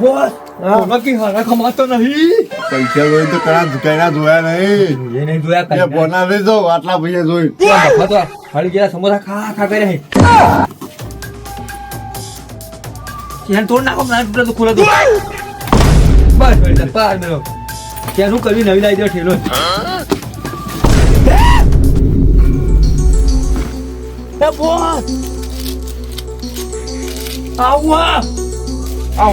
Boss. હા. બોલો કે હારા કમાતો નહીં. પૈસા જોઈ તો કણા દુકાના જોયા નહીં. એ નહીં જોયા કઈ બોના લઈ જો આટલા ભઈએ જોઈ. મફત હળી ગયા સમોસા ખા ખા કરે હે. ત્યાં તોડ નાખો ના ટુકડા તો ખોલે દો. બસ બસ પાર મેલો શું કરવી નવી લાવી દો ઠેલો. બોસ આવા આ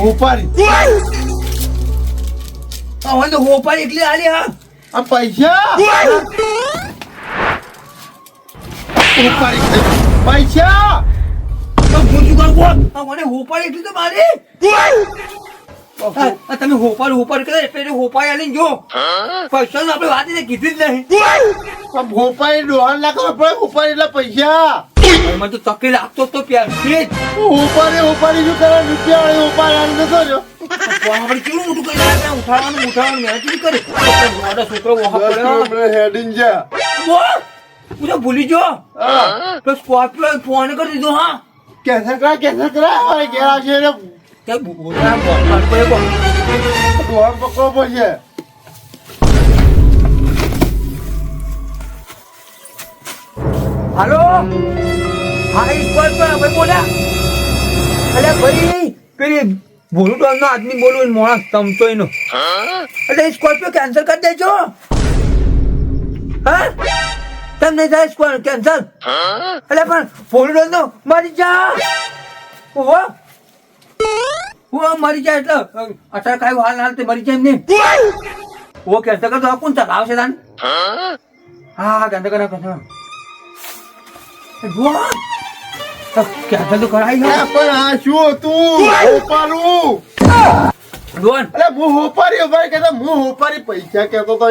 તો હોપારી આલી હા. આ પૈસા? પૈસા? તો ભૂજુ કર આ મને હોપારી એકલી તો મારી? તમે હોપાર હોપાર કરે એટલે એને હોપારી આલીને જો. પૈસા આપણે વાત કીધી જ નહીં. હોપાઈ ભોપાઈ લાખ ઉપાડી એટલે પૈસા? મને તો તકલી લાગતો જ તો પ્યાર. છે ઉપાડે ઉપાડી જો કરે રૂપિયા વાળી ઉપાડી રહ્યો. પણ આપણે કેવું મોટું કરી નાખ્યા ઉઠાડવાનું ઉઠાડવાનું મહેનત નહીં કરી. મારો છોકરો વહા દસ પડ્યો. કિલોમીટર હેડીને જા! હું તો ભૂલી જો તો સ્કોર્પિયો ફોન કરી દીધો હા? કેન્સલ કરા કેન્સલ કરા અમારે ઘેર આવશે એટલે કે બોલા બોલ. દોડ પકડવો પડશે. હાલો? હા, એ પર ભાઈ બોલ્યા. અલે ભાઈ, પેલી ભોલું તો આદમી બોલું મોણા તમતો એનો. એટલે સ્કોર્પિયો કેન્સલ કરી દેજો. હા? તમને જાય સ્કોર કેન્સલ એટલે પણ ભોલું નો મરી જા. ઓહો હું મરી જાય એટલે. અત્યારે કાંઈ હાલ હાલ, તે મરી જાય એમને ઓ કેન્સલ કરતો કોણ ચલાવશે તાન. હા હા કેન્સલ કરો કેન્સલ કેન્સલ તો કરાઈ પણ આ શું હતું? હોપારું! ડોન અરે હું હોપારી હોપારી કહેતા હું હોપારી પૈસા કેતો તો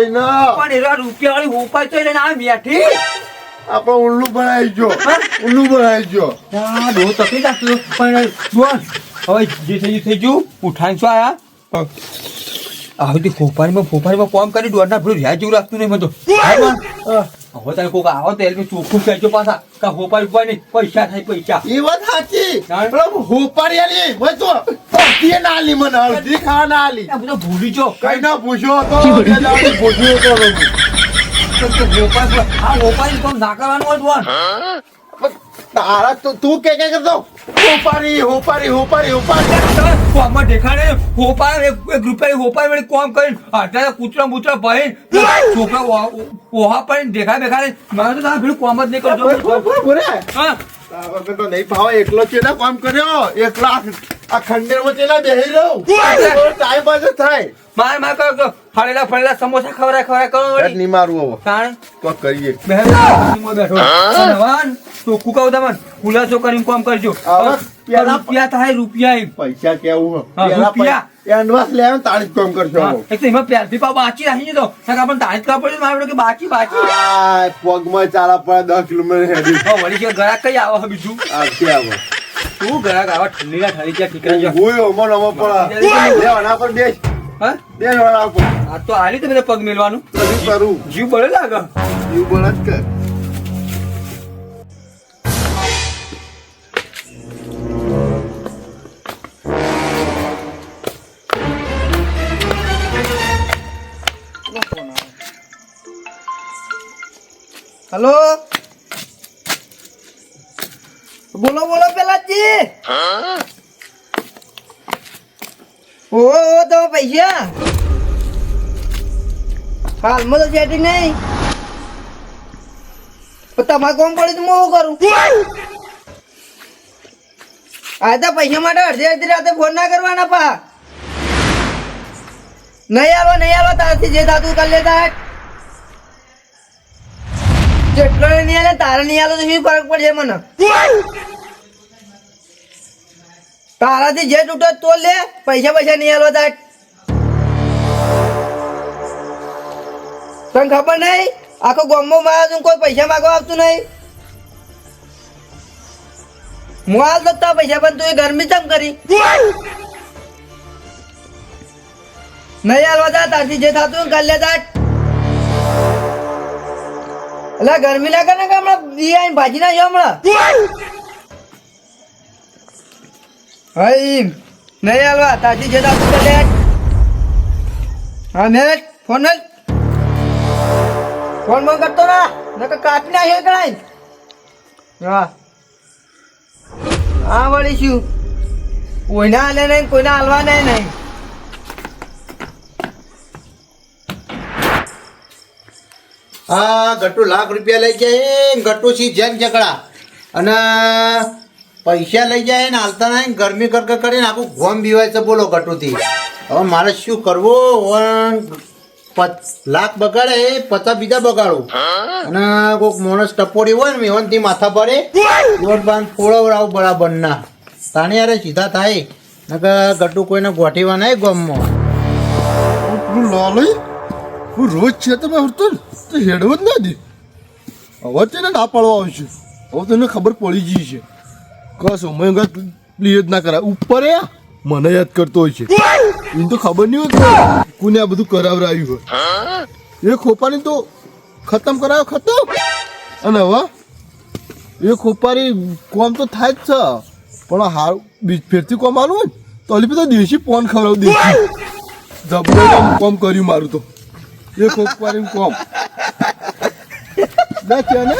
પણ રૂપિયા વાળી તો આ બેઠી. આપણે ઉલ્લુ બનાવી જો. હા? ઉલ્લુ બનાવી જો. હા બહુ તકલીફ લાગતું પણ ડોન હવે જે થઈ ગયું થઈ ગયું. ઉઠાણ છો આયા? આવી માં ફોપારીમાં ફોપારીમાં કોમ કરી દોડના ભરું રહ્યા જેવું લાગતું નહીં મને તો. હવે તારે કોક આવો તો એલમી ચોખ્ખું કહેજો પાછા. કા હોપારી ઉપર નહીં પૈસા થાય પૈસા. એ વાત સાચી. પણ હોપારી આલી મેં તો અડધી ના આલી મને અડધી ખાવા ના આલી. બધો ભૂલી જો કઈ ના પૂછ્યો હતો બે દાડાથી પૂછ્યો હતો. મેં. આ હોપારી કોમ ના કરવાનું પણ તારા તું તું કે કે કરતો હોપારી હોપારી હોપારી હોપારી કોમમાં દેખાડે હોપાર એક રૂપિયા હોપાર વળી કોમ કરીને આટલા કૂતરા બૂતરા ભાઈ છોકરા ઓહા- પણ દેખાય દેખાડે મારે તો તારા ભેળું કોમ જ નહીં કરતો બોલે હા વગર તો નહીં ફાવે એકલો ચેલા કામ કર્યો એકલા આ ખંડેરમાં ચેલા બેહી રહ્યો ટાઈમ પાસ થાય મારે મારે તો ફળેલા ફળેલા સમોસા ખવડાય ખવડાય કરો વળી હવે તાણે તો કરીએ બેહો બેઠો નવાન તો કુકાવ કરીને કોમ કરજો હવે પેલા- રૂપિયા થાય રૂપિયા પૈસા કેવું રૂપિયા. એડવાન્સ લે તાળી કામ કરશો. એક તો એમાં પ્યારથી પાવ બાકી રાખી તો આપણને તાજ કરવા પડે મારે કે બાકી બાકી. પગમાં ચાલા પડે દસ કિલોમીટર હેડી. વળી કે ગળા કઈ આવે બીજું? આવતી આવે. તું ગળા આવા ઠંડીના ઠરી ગયા ઠીકરા જો હું ઓમો નમો પડે. લે આના પર બેસ. હા? બેસ વાળા પર આ તો આલી તમે પગ મેલવાનું કરું. જીવ બળે લાગે. જીવ બળે જ કર. હલો? બોલો બોલો પેલાજી. ઓ ઓ તો પૈસા. હાલમાં તો સેટિંગ નહીં. તમારે કોમ પડી તો હું કરું? આ તો પૈસા માટે અડધી અડધી રાતે ફોન ના કરવાના પા. નહીં આવો નહીં આવો તારથી જે થતું કરી લેતા જેટલો નહીં આલે, તારે નહીં આલે તો શું ફરક પડશે મને? તારાથી જે તૂટે તો લે, પૈસા પૈસા નહીં આલો તાર. તને ખબર નહીં? આખો ગામમાં મારા તું કોઈ પૈસા માગવા આવતું નહીં. હું હાલ તો તા પૈસા પણ તું એ ગરમી ચમ કરી? નહીં હાલવા તા તારથી જે થતું કરી લે તાર. એટલે ગરમી લાગે ને કે હમણાં દિયા ભાજી ના હમણાં? હઈ, નહીં હાલવા, તાજી છે લે હા, મેં ફોન જ ફોન બંધ કરતો ના નકર કાપી નાખે કણાય હા. હા વળી શું? કોઈના હાલે નહીં, કોઈના હાલવા નહીં નહીં. હા ગટ્ટુ લાખ રૂપિયા લઈ જાય ગટ્ટુ સી જેમ ઝઘડા. અને પૈસા લઈ જાય ને, હાલતા નહીં, ગરમી કર કર કરીને આખું ગોમ બીવાય છે બોલો ગટુથી. હવે મારે શું કરવું? લાખ બગાડે પચાસ બીજા બગાડું. અને કોઈક માણસ ટપોડી હોય ને મેવનથી માથા પડે ગોટ બાંધ ફોળવડાવું બરાબર ના તાણી યારે સીધા થાય. નકર ગટુ કોઈને ગોઠીવા નહીં ગોમમાં. લાલય હું? રોજ છે તમે ને? તો હેડવો જ ના દે હવે તેને ના પાડવા આવશે. હવે તને ખબર પડી ગઈ છે. કશો મેં પ્લીઝ ના કરાય. ઉપર એ, મને યાદ કરતો હોય છે. એને તો ખબર નહીં હોય કોને આ બધું કરાવરાયું હોય. એ ખોપાની તો ખતમ કરાયો ખતમ અને હવે? એ ખોપારી કોમ તો થાય જ છે. પણ હાર બીજ ફેરથી કોમ આલું હોય તો અલી બધા દેશી પોન ખવડાવ દેશી જબરદસ્ત કોમ કર્યું મારું તો. એ ખોપારી કોમ. છે ને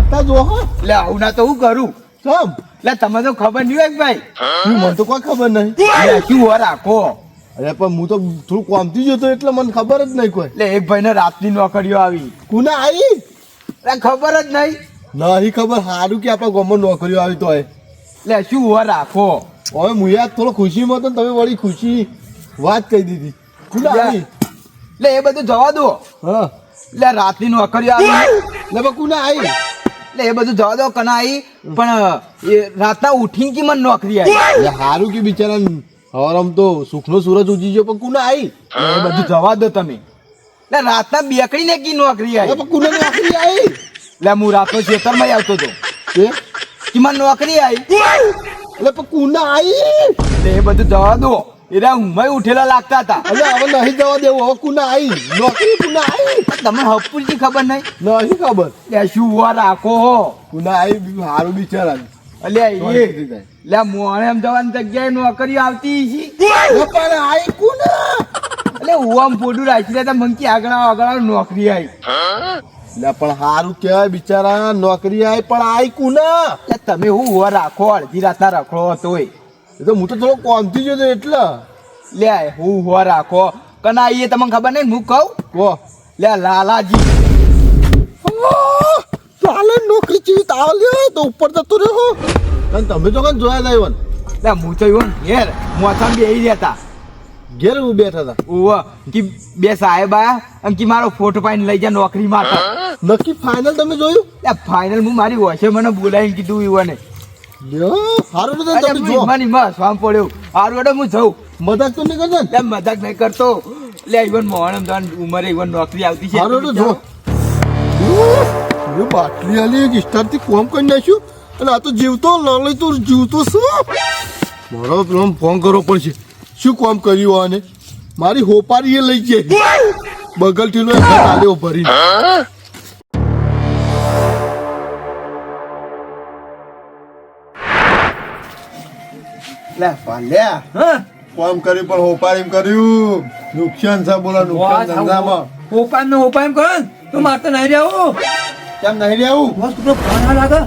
હતા જો હા. એટલે આવું ના તો હું કરું? સમ એટલે તમે તો ખબર નહીં હોય કે ભાઈ? મને તો કોઈ ખબર નહીં. શું હો રાખો? અરે પણ હું તો થોડું કોમથી જતો એટલે મને ખબર જ નહીં કોઈ. એટલે એક ભાઈને રાતની નોકરીઓ આવી. કુના આવી? એટલે ખબર જ નહીં. નહીં ખબર સારું કે આપણા ગામમાં નોકરીઓ આવી તો એટલે શું હો રાખો? હવે હું યાદ થોડો ખુશીમાં તો તમે વળી ખુશી વાત કહી દીધી. કુના આવી? એટલે એ બધું જવા દો. હા. એટલે રાતની નોકરી આવી. એટલે બકુ ના આવી. એટલે એ બધું જવા દો કના આવી. પણ એ રાતના ઉઠીને કી મને નોકરી આવી? એટલે સારું કે બિચારા હવારમ તો સુખનો સૂરજ ઉજી ગયો પણ કુના આવી? એ બધું જવા દો તમે. એટલે રાતના બેકડીને કી નોકરી આવી? પણ કુના નોકરી આવી? એટલે હું રાતનો ખેતરમાં આવતો હતો. કે કે મને નોકરી આવી? એટલે પણ કુના આવી? એટલે એ બધું જવા દો. એરા ઊંઘમાં ઉઠેલા લાગતા હતા. અરે હવે નહીં જવા દેવું. હવે કુના આવી નોકરી કુના આવી તમને હપુરજી ખબર નહીં? નહીં ખબર. એટલે શું હુआ રાખો હો? કુના આવી હારું બિચારા અલે એ એટલે મોણે એમ જવાની જગ્યાએ નોકરી આવતી છે પણ આઈ કુના? હું આમ ફોટું રાખી દેતા મંકી આગળ આગળ નોકરી આવી લે પણ હારું કહેવાય બિચારા નોકરી આવી પણ આઈ કુના? તમે હું ઉવા રાખો અડધી રાતના રખડો તોય એ તો હું તો થોડો કોમથી જોતો એટલે. લે હું હો રાખો. કના એ તમને ખબર નહીં હું કહું? કહો લે લાલાજી. ચાલે નોકરી ચીવી તાવ લ્યો તો ઉપર જતો રહ્યો અને તમે તો કઈ જોયા નહીં લે હું તો એવું ઘેર. મોથામાં બેહી રહેતા. ઘેર હું બેઠા હતા? ઓવ કે બે સાહેબ આયા અને કે મારો ફોટો પાઈને લઈ જા નોકરી માટે નક્કી ફાઇનલ તમે જોયું? લે ફાઇનલ હું મારી વોશે મને બોલાવીને કીધું ઈવને. સારું તો તમે જો મને એમાં સ્વામ પડ્યો? હારું હું જઉં. મદદ તો નહીં કરતો? તેમ લે નહીં કરતો. લે ઈવન જવાન ઉંમરે ઈવન નોકરી આવતી છે. સારું તો જો એ બાટલી આલી એક સ્ટારથી કોમ કરી નાખ્યું. અને આ તો જીવતો લાલે તો જીવતો શું? મારો ફોન કરવો પડશે. શું કોમ કર્યું આને? મારી હોપારી એ લઈ જાય બગલથી નો આલ્યો ભરીને. લે પાલ્યા હા? કોમ કર્યું પણ હોપારી કર્યું. નુકસાન છે બોલો નુકસાન ધંધામાં. ઓપાન નો ઓપાન કરો ને તો માર તો નહીં રહેવું. કેમ નહીં રહેવું? બસ પેલો ફોન લાગે.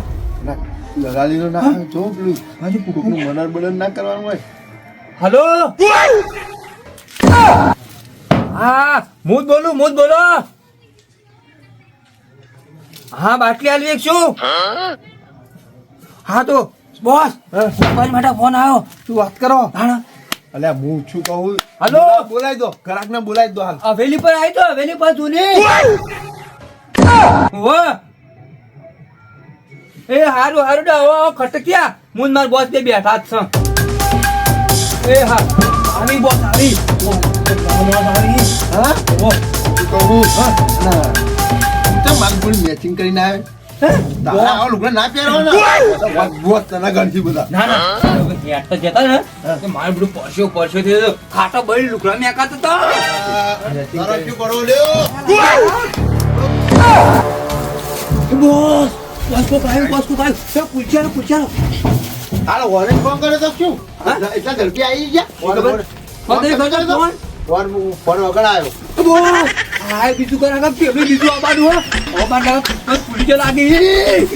લગાડી ના જો પેલું કોકનું મનર બનર ના કરવાનું હોય. હલો? હા મૂત બોલું મૂત બોલો. હા બાટલી આલવી એક શું? હા તો બોસ મારી માટે ફોન આવ્યો. તું વાત કરો. હા અલ્યા હું છું કહું. હલો? બોલાવી દો. ગ્રાહક ને બોલાવી દો હાલ. હવેલી પર આવી તો હવેલી પર વો એ હારું હારું ડા આવો ખટક્યા. હું ને માર બોસ બે બેઠા જ છે. એ હા આવી બોસ આવી. હા? શું કહું હા તો મારી મેચિંગ કરીને આવે તારા લુગડા ના પહેરવાના બોસ તને ગણથી બધા. ના ના. હેઠ તો જતા ને કે મારે બધું પરસ્યો પરસ્યો થયો ખાટો બળી લુકડા મેકાતો તો. તારો શું કરો લ્યો? બોસ બોસ કો કાયો બોસ કો કાયો પૂછ્યા પૂછ્યા ઓરેન્જ ફોન કર્યો તો શું? એટલા ઝડપી આવી ગયા? ખબર? ખબર ફોન ફોન? વગર આવ્યો બો, આ બીજું કરા પેલું બીજું આવવાનું હો. આવવાનું પુલિસ લાગી.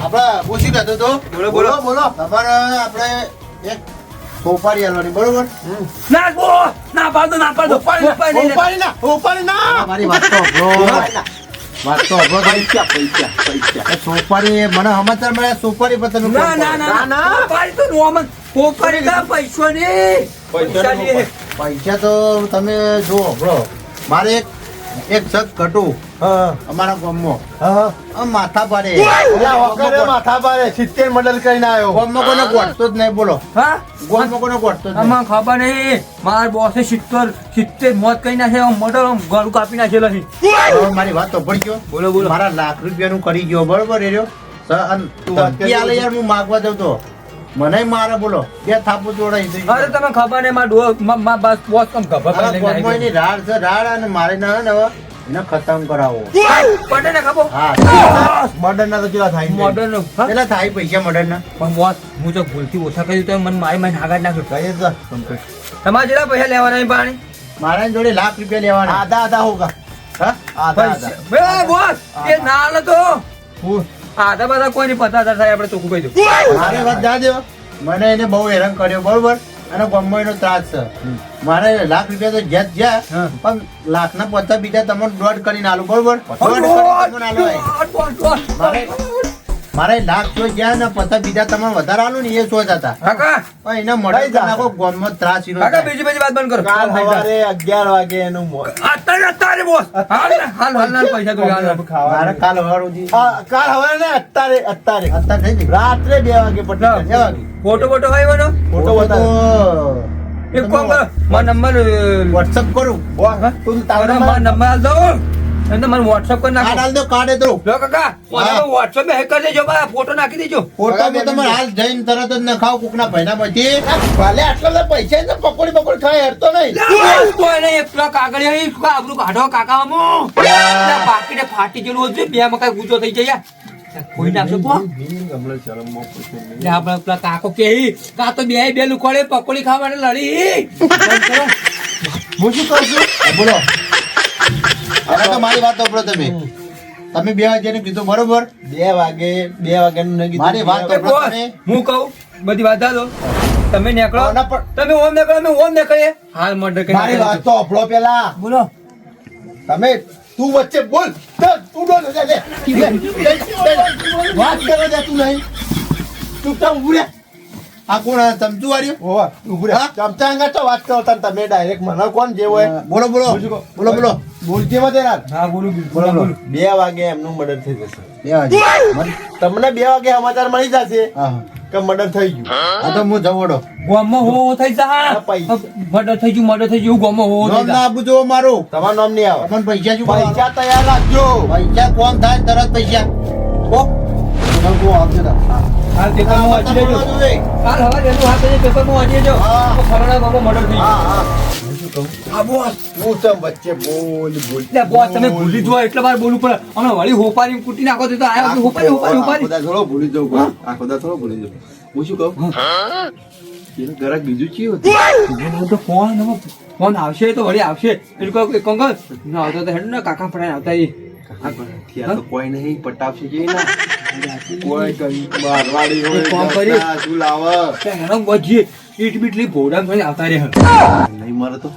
આપણે પૂછી લેતો તો બોલો, બોલો. બોલો તમારે આપણે એક સોપારી આલવાની બરોબર ના બો ના પાડો ના પાડો ઉપાડી નહીં ઉપાડી ના ઉપાડી ના મારી વાત તો સાંભળો. વાત તો સાંભળો પૈસા પૈસા પૈસા સોપારી મને સમાચાર મળ્યા સોપારી પર તમે ના ના. ના ના. ઉપાડી તો નોમન ઉપાડી ના પૈસો ને પૈસા તો તમે જુઓ બ્રો મારે એક એક જગ ઘટું અમારા ગામમાં. હા માથા પાડે માથા પાડે સિત્તેર મડલ કરીને આવ્યો. ગામમાં કોને ગોઠતો જ નહીં બોલો. હા? ગામમાં કોને ગોઠતો જ આમાં ખબર નહીં. માર બોસે સિત્તેર સિત્તેર મોત કરી નાખે મોટો ગળું કાપી નાખેલો છે મારી વાત તો ગયો. બોલો બોલો. મારા લાખ રૂપિયાનું કરી ગયો બરોબર એ રહ્યો? યાર હું માગવા જતો તો. મને મારે બોલો બે થાપુ જોડાઈ દઈ અરે તમે ખબર નહીં માં ડો મા બસ બોસ કમ ખબર પડે ગામમાં ની રાડ છે રાડ અને મારે ના ને હવે એને ખતમ કરાવો. પડે ને ખબર? હા. મર્ડર ના તો કેવા થાય છે? મોડર્ન હા. પેલા થાય પૈસા મર્ડર ના પણ બોસ હું જો ભૂલથી ઓછા કર્યું તો મને મારી મારી નાગાડ નાખ્યો કહે જ તમારે જેટલા પૈસા લેવાના પાણી? મારા જોડે લાખ રૂપિયા લેવાના. આધા આધા હોગા. હા? આધા આધા. બે બોસ એ ના હાલે તો હું આધા બધા કોઈ નહીં હજાર થાય આપણે ચોખ્ખું કહી દઉં. મારે વાત જા દેવા. મને એને બહુ હેરાન કર્યો બરોબર? અને બમ્બઈ નો ત્રાસ છે. મારે લાખ રૂપિયા તો જ્યાં. જ્યાં પણ લાખ ના પચાસ બીજા તમને દોઢ કરીને આલું બરોબર? દોઢ કરીને તમને આલું મારે મારે લાખ જો ગયા ને પછી બીજા તમે વધારે આલું ને એ સોચ હતા. કાકા! એને મળે કઈ જા? નાખો ગામમાં ત્રાસ ઇનો કાકા બીજી બીજી વાત બંધ કરો. કાલ સવારે અગિયાર વાગે એનું મોર અત્યારે અત્યારે બોસ હાલ હાલ હાલ પૈસા તો હાલ. મારે કાલ સવાર સુધી કાલ હવે ને અત્યારે અત્યારે. અત્યારે થઈ ગઈ. રાત્રે બે વાગે પટી બે વાગે. ફોટો ફોટો હોય એનો ફોટો તો એક કોમ કરો. મારો નંબર વોટ્સઅપ કરું. તું તારો નંબર આલ દો તો મને વોટ્સઅપ કરી નાખો. આલ દો કાર્ડ એ લો કાકા મને વોટ્સઅપમાં હેક કરી દેજો બા ફોટો નાખી દેજો. ફોટો તો તમારે હાલ જઈને તરત જ નખાવ કોકના ભાઈના પછી ભલે આટલા બધા પૈસા પકોડી પકોડી ખાય હેરતો નહીં. તો એને એક પેલા કાગળ એ આબરૂ કાઢો કાકા અમો પાકીને ફાટી ગયેલું હતું બે મકાઈ ગુજો થઈ જાય કોઈ નાખશે કો આપણે પેલા કાકો કે કા તો બે બે લુકોડે પકોડી ખાવા માટે લડી. હું શું કહું છું? બોલો. હવે તો મારી વાત સાંભળો તમે. તમે બે હજાર કીધું બરોબર? બે વાગે બે નહીં મારી વાત બે તમે. હું કહું બધી વાત દો તમે નીકળો. તમે ઓમ નીકળો અમે ઓમ નીકળીએ. હાલ મર્ડર કરી મારી વાત તો અફળો પેલા. બોલો. તમે તું વચ્ચે બોલ. તું બોલ. વાત કરો તું નહીં. તું તો રહે. આ કોણ ચમચું વાળ્યું હોવા, ઊભું રહે. હા? ચમચા અંગા તો વાત કરો તાન તમે ડાયરેક્ટ મને. કોણ જે હોય? બોલો બોલો. બોલો બોલો. બોલજે મત યાર. હા બોલું બોલો, બોલો. બે વાગે એમનું મર્ડર થઈ જશે. બે હજાર તમને બે વાગે સમાચાર મળી જશે હા. કે મર્ડર થઈ ગયું. આ તો હું જવડો ગોમમાં હો હો થઈ જા. પૈસા. મર્ડર થઈ ગયું મર્ડર થઈ ગયું ગોમમાં હો હો થઈ નામ ના જા આપું જો મારું. તમારું નામ નહીં આવે. પણ પૈસા શું પૈસા તૈયાર રાખજો. પૈસા કોણ થાય? તરત પૈસા. ઓ તમે કહો આપજો તા. પેપરમાં વાંચી લેજો. કાલ હવારે એનું હાથ છે પેપરમાં વાંચી લેજો. હા. તો મર્ડર થઈ હા હા. બોસ હું તો વચ્ચે બોલ બોલ એટલે બોસ તમે ભૂલી જો એટલા વાર બોલવું પડે. અને વળી હોપારી કૂટી નાખો તો આયા હોપારી હોપારી હોપારી. આખો થોડો ભૂલી જાઉં કોઈ. આખો દા થોડો ભૂલી જાઉં. હું શું કહું? એનું બીજું હતું? તો ફોન ફોન આવશે તો વળી આવશે. એટલે કોઈ કંગલ ના આવતો તો હેડ ને કાકા પડાય આવતા એ કોઈ નહીં પટાવશે કે કોઈ મારવાડી હોય, તો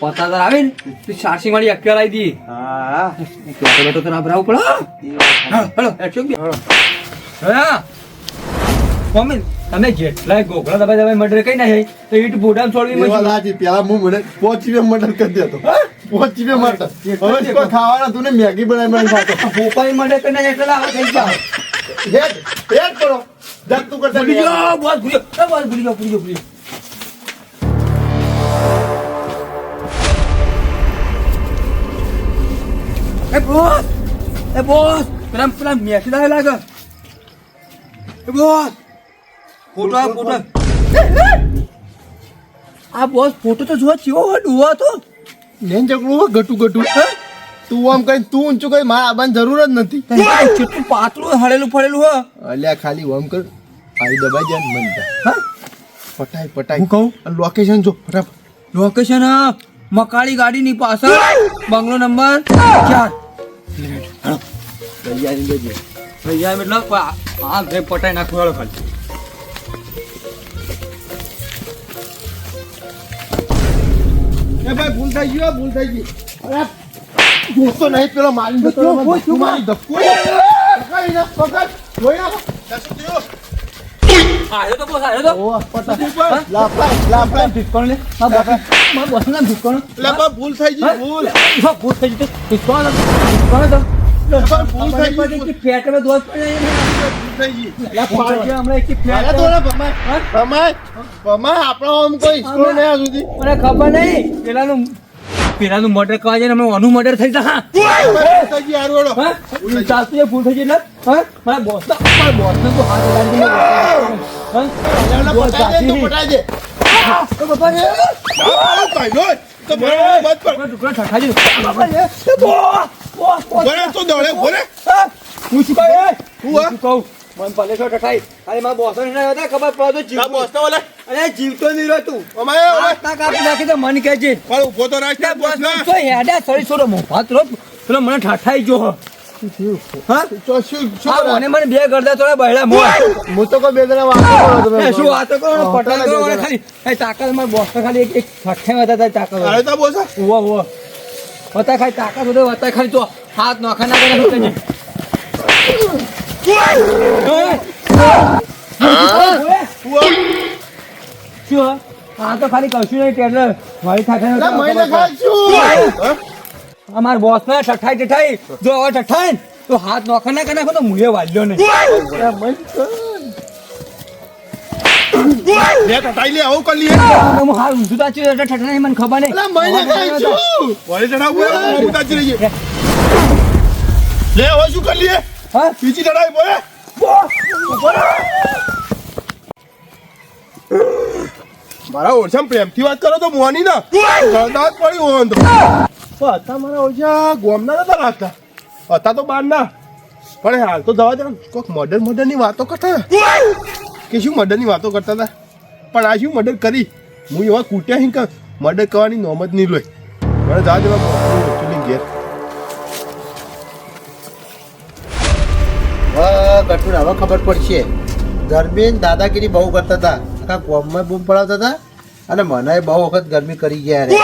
તો આવે ને તો સારસી વાળી અક્કલ આવી દી હા. તને ભરાવું પડે મમ્મી તમે જેટલા ગોગળા દબાઈ દબાઈ મર્ડર કઈ ના તો ઈટ ભોડામ છોડવી મળી સાચી. પેલા હું મને પોચી રૂપિયા મર્ડર કરી દેતો. પોચી રૂપિયા મર્ડર હવે કોઈ ખાવાના તું ને મેગી બનાવી મને ખાતો. ભોપાઈ મર્ડર કરી નાખે એટલે થઈ જાવ હેડ હેડ કરો. જાત તું કરતા ભૂલી જાઓ બોસ ભૂલી એ બોસ ભૂલી ભૂલી એ બોસ એ બોસ પેલા પેલા મેસી લાગે. એ બોસ ફોટો આ ફોટો. આ બોસ ફોટો તો જોવા ચીવો હોય ડુવા તો. લેન ચકડું હો, ગટુ ગટુ. તું આમ કઈ તું ઊંચું કઈ મારા આબાની જરૂર જ નથી. કેટલું પાતળું હળેલું ફળેલું હોય? અલ્યા ખાલી ઓમ કર. આઈ દબાઈ જાય મન હા? પટાય પટાય. હું કહું? લોકેશન જો ફટાફટ. લોકેશન હા, મકાળી ગાડીની પાછળ. બંગલો નંબર ચાર. તૈયારી લેજે ભૈયા મતલબ આ પટાઈ નાખવા ખાલી. એ ભાઈ ભૂલ થઈ ગયો ભૂલ થઈ ગઈ. ભૂલ જોતો નહીં પેલો મારી ધક્કો. ધક્કો પકડી ના પકડ જોઈ નાખો આવ્યો તો બોસ આવ્યો તો. ઓ પટા લાફા લાફા ઢીકોણ લે હા બાપા માં બોસ ના ઢીકોણ લે ભૂલ થઈ ગઈ ભૂલ. ભૂલ થઈ ગઈ ઢીકોણ ઢીકોણ તો. પેલાનું પેલાનું મર્ડર કરવા જાય મર્ડર થઈ જા ચાલતું ભૂલ થઈ ગઈ એટલે મારા બોસ બોસ ને તો હાથ પટાઈ. તો. તો બસ. ટુકડો બોસ બોસ બોસ તો દોડે. હું શું કહું? હું? શું મન ભલે છો ટકાઈ અરે મારા બોસ ને હતા ખબર પડે તો જીવ ઓલે. અરે જીવતો નહીં રહ્યો તું અમારે ઓલે. કાપી નાખી તો મન કે છે પણ ઊભો તો રાખ ને, બોસના. તો હેડા સરી છોડો મો ભાત રો મને ઠાઠાઈ જો તો? મને બે ગરદા થોડા બહેડા મો હું તો કોઈ બે જણા વાતો તમે. શું વાતો કરો? હા, કરો ખાલી. એ તાકાત મારા બોસ ખાલી એક એક ઠઠ્ઠે હતા તારી તાકાત અરે તો બોસા. ઉવા ઉવા. વતા ખાલી તાકાત વધે વતા ખાલી તો હાથ નોખા ના કરે શું હા? તો ખાલી કશું નહીં ટેલર મારી મહિને થાકે? અમાર બોસ ને ઠઠાઈ ઠઠાઈ જો હવે ઠઠાઈ તો હાથ નોખા ના નાખો તો મુએ વાલ્યો નહીં. ખબર. મારા ઓળખાણ પ્રેમથી વાત કરો તો મોની ના પડી હતા મારા ઓળખા ગોમના નતા રાખતા. હતા તો બાર ના પણ હાલ તો જવા દે કોઈક મર્ડર મર્ડરની વાતો કરતા. કે શું મર્ડરની વાતો કરતા હતા? પણ આ શું મર્ડર કરી? હું એવા કૂટ્યા હિંક મર્ડર કરવાની નોમત નહીં લોય. મને દેવા એકચ્યુઅલી ઘેર. હવે હવે ખબર પડશે. ધર્મેન દાદાગીરી બહુ કરતા હતા. આખા ગોમમાં બૂમ પડાવતા હતા. અને મને બહુ વખત ગરમી કરી ગયા રે.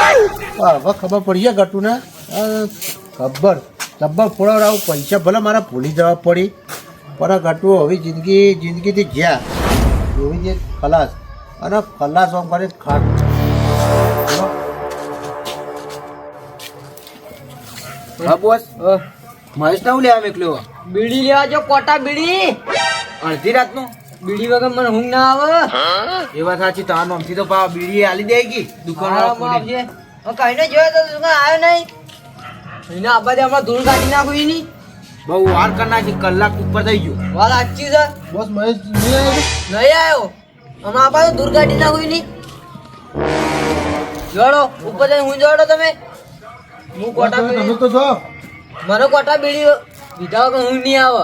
હવે ખબર પડી ગયા ગટુને? ને ખબર. તબ્બર ફોડાવડાવું પૈસા ભલે મારા ભૂલી જવા પડી પણ ગટુ હવે જિંદગી જિંદગીથી જ્યાં. જોવી જે ખલાસ. અને ખલાસ આમ કરી ખાટ. હા બોસ. મહેશ ના લેવા મેકલ્યો? બીડી લેવા જો કોટા બીડી. અડધી રાતનો? બીડી વગર મને ઊંઘ ના આવે? એ વાત સાચી તાર નામથી તો પા બીડી આલી દે કી દુકાન આવજે હવે કઈને જોયો તો તું આવ્યો નહીં. એને આબા દે હમણાં ધૂળ કાઢી નાખું એની. બહુ વાર કરના છે કલાક ઉપર થઈ ગયો. વાત સાચી છે. બસ મહેશ નહીં આવ્યો? નહીં આવ્યો? હમણાં આબા તો ધૂળ કાઢી નાખું એની. જોડો ઉપર જઈને હું જોડો તમે? હું કોટા તમે તો જો. મને કોટા બીડી લીધા વગર હું નહીં આવે.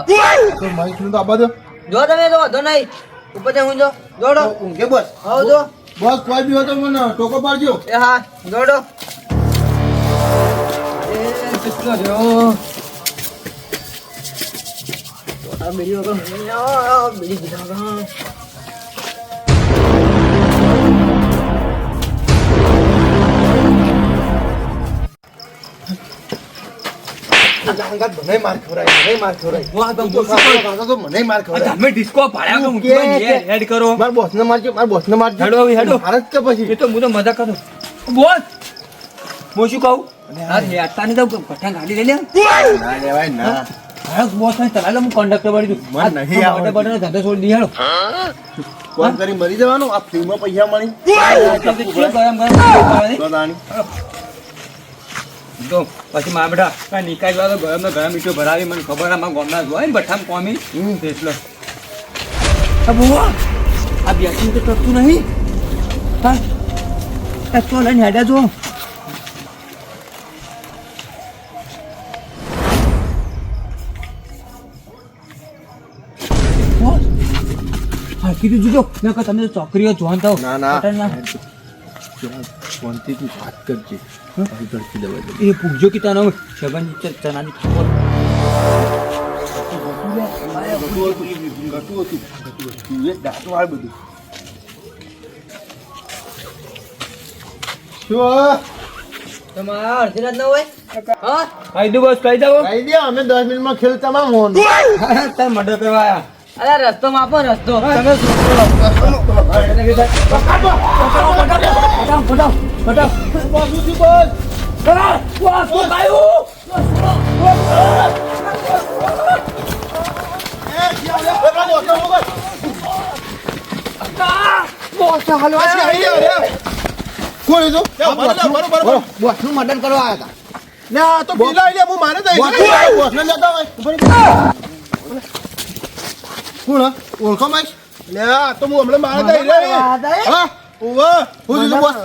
તો મહેશને તો આબા દો જો તમે તો વાંધો નહીં. ઉપર હું જો દોડો. કે બસ. આવો જો. બસ કોઈ બી હોય તો મને ટોકો પાડજો. એ હા દોડો. એ બીડી વગર બીડી લીધા વગર મને માર ખવડાય મને માર ખવડાય. હું તો તો ખાતો ખાતો તો મને માર ખવડાય. તમે ડિસ્કો પાડ્યા તો હું હેડ હેડ કરો. માર બોસ ને મારજો માર બોસ ને મારજો. હેડો હેડો. ભારત કે પછી. એ તો હું તો મજા કરું. બોલ. હું શું કહું? હા હેડતા નહીં તો પઠાણ ગાડી લઈ લે. ના લેવાય ના. હા. બોસ ને ચલાવે હું કંડક્ટર બની દઉં મને નહીં આવડતું. બટન ધંધો છોડી દી હેડો. કોણ કરી? મરી જવાનું? આ ફ્રીમાં પૈસા મળી. ગરમ. તો. તો પછી મારા બેટા કાંઈ નિકાલ વાળો ગરમ ગરમ મીઠું ભરાવી મને ખબર આ ગોમના હોય ને બઠામ કોમી. એટલે. આ આ બેસીને તો ટકતું નહીં. હા એક્સો લઈને હેડ્યા જો. હા કીધું જોજો મેં તમે તો ચોકરીઓ જોન થાવ ના, ના. શાંતિથી વાત કરજે ઘરથી દવા દે એ પૂછજો કે તને છગન ચનાની ખબર રસ્તો માપો રસ્તો તમે પટાવ પટાવ પટાવ કોણ એ તો બોસનું મર્ડર કરવા આવ્યા હતા લે આ તો પેલા એટલે હું મારે હોય કોણ ઓળખો માઈશ લે આ તો હું હમણાં મારે રે હા હું બોસ.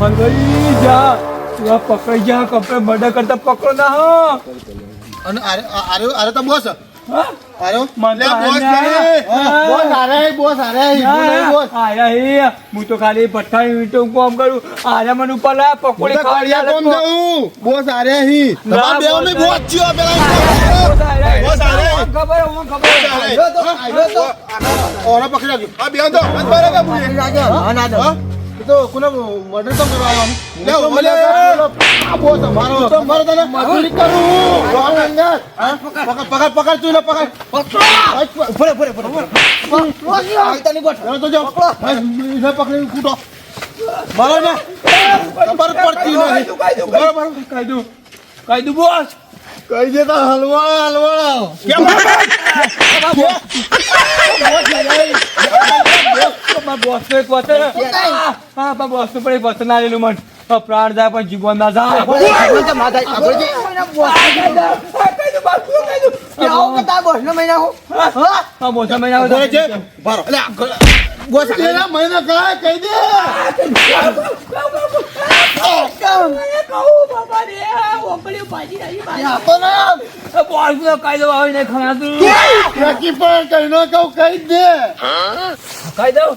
પકડી જા તું પકડી જા કપડે મર્ડર કરતા પકડો ના હો. અને આરે આરે આરે તો બોસ. હા? આરે તો આરે આરે ખાલી ભઠ્ઠા મીઠું કામ કરું. આયા મને ઉપર લા પકોડી કાળિયા કોમ જાઉં. બોસ આરે હી તમાર બે અમે બોસ થયો પેલા બોસ આરે ખબર હું ખબર. આયો. તો આયો તો. ઓરા પકડી રાખ્યો આ બેન તો. બસ બારે કે મુએ હા એ તો કોને મર્ડર તો કરવા આવવાનું લે ઓલે. આ બોસ અમારો તો મારો તને મજૂરી કરું રોંગ અંદર હા. પકડ પકડ પકડ તું પકડ. પકડ. ફરે ફરે ફરે તો જાઓ એને પકડી કૂટો. ને ખબર પડતી નથી. બરાબર? કહી દઉં બોસ. કઈ દેતા હલવા હલવા કેમ મારા બોસ નો એક વચન હા મારા બોસનું પણ એક વચન આલેલું મન આ પ્રાણ જાય પણ જીવન ના જાય મહિના કહી છે ભારો એટલે આ ગળા- બોસ તેરા મહિના કાય આપો ના બોસ નો કાયદો આવે ખણાતું નક્કી પણ કઈ નો કહું કહી દે. કહી દઉં?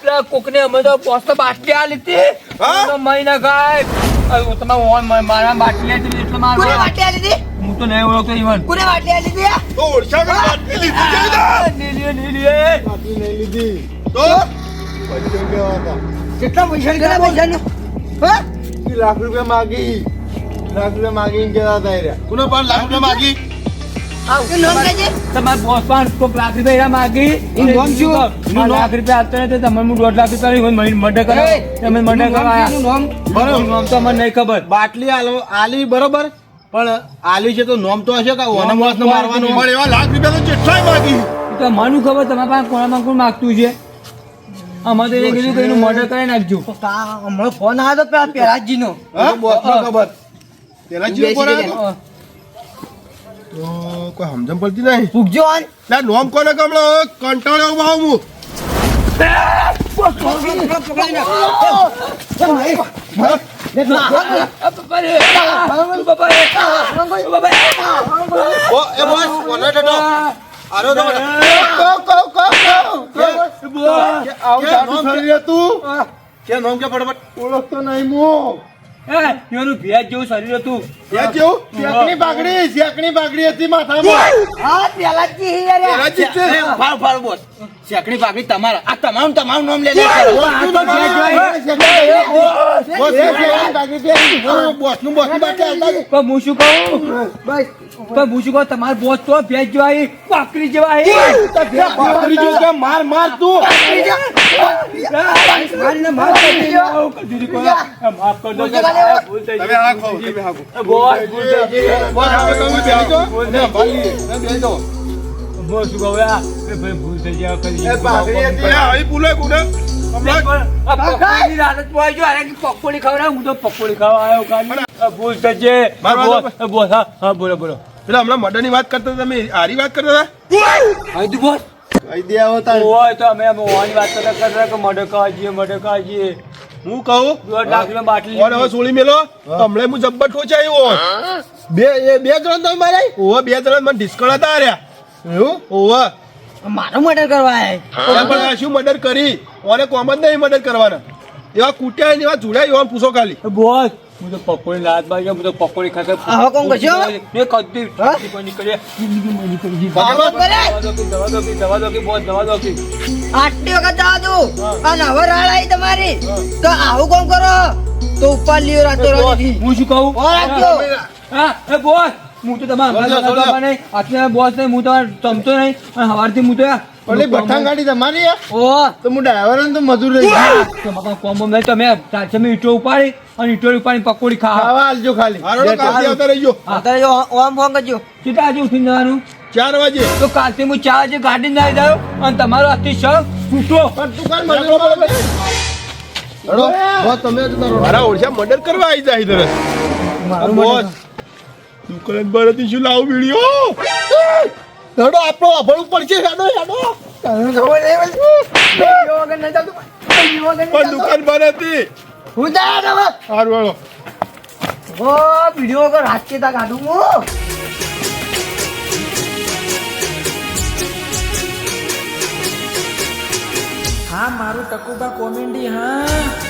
પેલા કોકને અમે તો બોસ બાટલી આ લીધી મહિના ખાય. હવે તમે ઓન મારા બાટલી લીધી હું તો નહીં ઓળખતો ઈવન. તો ઓળશા કે બાટલી લીધી છે ને? નીલી નીલી નહીં લીધી. તો? પૈસા કેટલા પૈસા કેટલા પૈસા ઈ લાખ રૂપિયા માગી. लाख રૂપિયા માગી इनके साथ आए રહ્યા. કોને પણ લાખ રૂપિયા માગી? તમારા બોસ પણ કોક લાખ રૂપિયા માગી. એનું નામ શું? લાખ રૂપિયા આપતો નથી તમે હું દોઢ લાખ રૂપિયા મર્ડર કરો તમે મર્ડર કરવા બરોબર નામ? તો મને નહીં ખબર. બાટલી આલો- આલી બરોબર? પણ આલી છે તો નોમ તો હશે કે ઓને મારવાનું? પણ એવા લાખ રૂપિયા તો જેટલાય માગી. તો માનું ખબર તમારા પાસે કોણામાં કોણ માગતું છે? અમારે તો એ કીધું કે એનું મર્ડર કરી નાખજો. હમણાં ફોન આવ્યો તો પેલા પેરાજી નો ખબર. પેરાજી નો તો? કોઈ સમજણ પડતી નહીં. પૂગજો આન. લે નોમ કોને કમળો? કંટાળ્યો ઊભા હું. ઓ એ તો આવું તું કે નોમ કે ફટાફટ? ઓળખતો નહીં હું એનું ભેજ જેવું શરીર હતું. ત્યાં જેવું? શેકણી બાગડી શેકણી બાગડી હતી માથામાં. હા પેલાજી યાર. પેલા છે. ફાળ ફાળ બોસ શેકડી પાકડી તમારા આ તમામ તમામ નામ લે બોસનું. બોસનું. પણ હું શું કહું બસ પણ હું શું કહું તમારા બોસ તો ભેજ જેવા છે, પાકડી જેવા છે. બાકરી જો કે માર માર તું. ભૂલ થઈ તમે ગઈ. બોસ શું કહું આ? એ ભાઈ ભૂલ થઈ જાય કરી એ બાકરી હતી. આ અહીં ભૂલે કોને? ગયો. પકોડી ખવડાવ. હું તો પકોડી ખાવા આવ્યો. આ ભૂલ આ હા, બોલો, બોલો. પેલા હમણાં વાત કરતા તમે હારી વાત કરતા હતા આવી તું બોસ? કહી દે આવો તાર ઓય તો અમે મોહની વાત કરતા કરતા કે જઈએ હું કહું દોઢ બાટલી ઓને હવે સોળી મેલો હમણે હું જબ્બર ઠોચાયો. બે બે ત્રણ તમે મારે બે ત્રણ મને ડિસ્કાઉન્ટ હતા હાર્યા એવું ઓવા મારો મર્ડર કરવા શું મર્ડર કરી ઓને કોમ જ નહીં મર્ડર કરવાના એવા કૂટ્યા ને એવા જોડાય એવા પૂછો ખાલી બોસ હું તો પકોડી લાત બાજુ હું તો પકોડી ખાતે આવો કોણ કશો મે કદી કદી નીકળે જિંદગીમાં નીકળી ગઈ. દવા દો કે, દવા દો કે, દવા દો કે, બોસ, દવા દો કે. આટલી વખત દવા દો અને હવે રાળ આવી તમારી તો આવું કોણ કરો તો ઉપર લ્યો રાતો બોસ, હું શું કહું ઓ હા એ બોસ હું તો તમારા આટલા બોસ નહીં હું તમારે ચમતો નહીં અને સવારથી હું તો ઓલી ભઠ્ઠા ગાડી તમારી ઓ. તો હું ડ્રાઈવર તો મજૂર રહી તમારા કોમ્બો મેં તમે સાચે મેં ઈટો ઉપાડી અને ઈટો ઉપાડી પકોડી ખા ખાવા આવજો ખાલી. આવતા રહીજો. અત્યારે ઓમ ફોન કરજો. કેટલા આજે ઉઠીને જવાનું? ચાર વાગે. તો કાલથી હું ચાર વાગે ગાડી ના આવી જાઉં અને તમારો આજથી શક છૂટો પણ તું કાલ મજૂર તમે મારા ઓળખ્યા મર્ડર કરવા આવી જાય મારું બોસ. દુકાન બરાતી શું લાવું વીડિયો હેડો આપણો અભળવું પડશે હેડો હેડો. પણ દુકાન બંધ હતી. હું જા હવે. હારું વાળો ઓ વીડિયો વગર રાત કે તા કાઢું હું. હા મારું ટકુબા કોમેડી હા.